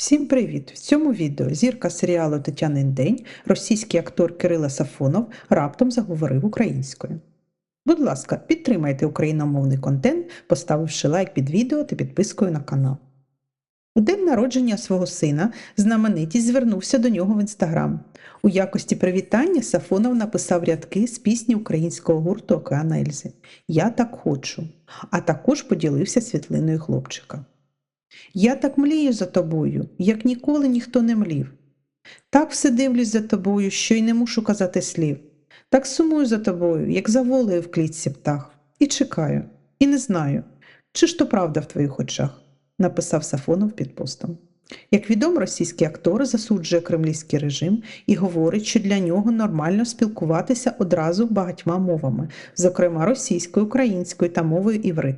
Всім привіт! В цьому відео зірка серіалу Тетянин день, російський актор Кирила Сафонов раптом заговорив українською. Будь ласка, підтримайте україномовний контент, поставивши лайк під відео та підпискою на канал. У день народження свого сина знаменитість звернувся до нього в інстаграм. У якості привітання Сафонов написав рядки з пісні українського гурту Океана Ельзи Я так хочу, а також поділився світлиною хлопчика. Я так млію за тобою, як ніколи ніхто не млів. Так все дивлюсь за тобою, що й не мушу казати слів. Так сумую за тобою, як за волею в клітці птах, і чекаю, і не знаю, чи ж то правда в твоїх очах, написав Сафонов під постом. Як відомо, російський актор засуджує кремлівський режим і говорить, що для нього нормально спілкуватися одразу багатьма мовами, зокрема російською, українською та мовою іврит.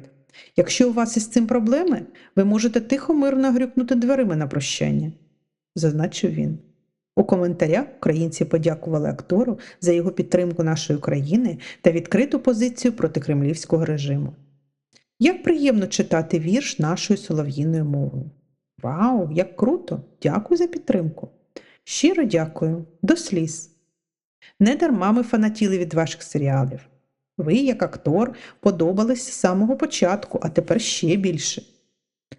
Якщо у вас із цим проблеми, ви можете тихо мирно грюкнути дверима на прощання, зазначив він. У коментарях українці подякували актору за його підтримку нашої країни та відкриту позицію проти кремлівського режиму. Як приємно читати вірш нашою солов'їною мовою. Вау, як круто! Дякую за підтримку. Щиро дякую, до сліз. Не дарма ми фанатіли від ваших серіалів. Ви, як актор, подобались з самого початку, а тепер ще більше.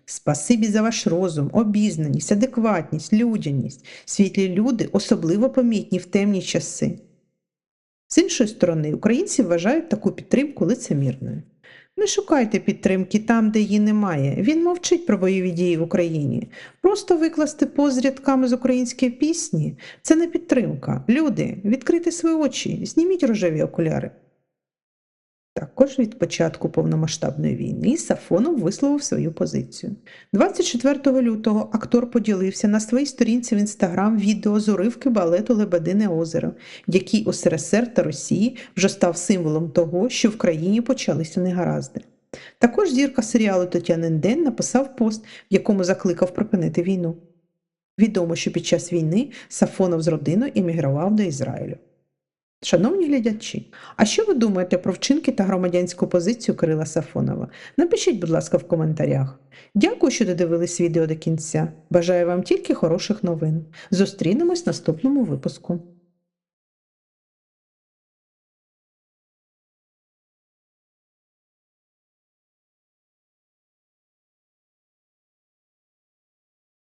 Спасибі за ваш розум, обізнаність, адекватність, людяність. Світлі люди особливо помітні в темні часи. З іншої сторони, українці вважають таку підтримку лицемірною. Не шукайте підтримки там, де її немає. Він мовчить про бойові дії в Україні. Просто викласти поз рядками з української пісні це не підтримка. Люди, відкрийте свої очі, зніміть рожеві окуляри. Також від початку повномасштабної війни Сафонов висловив свою позицію. 24 лютого актор поділився на своїй сторінці в інстаграм відео з уривки балету Лебедине озеро, який у СРСР та Росії вже став символом того, що в країні почалися негаразди. Також зірка серіалу Тетянин день написав пост, в якому закликав припинити війну. Відомо, що під час війни Сафонов з родиною іммігрував до Ізраїлю. Шановні глядачі, а що ви думаєте про вчинки та громадянську позицію Кирила Сафонова? Напишіть, будь ласка, в коментарях. Дякую, що додивились відео до кінця. Бажаю вам тільки хороших новин. Зустрінемось в наступному випуску.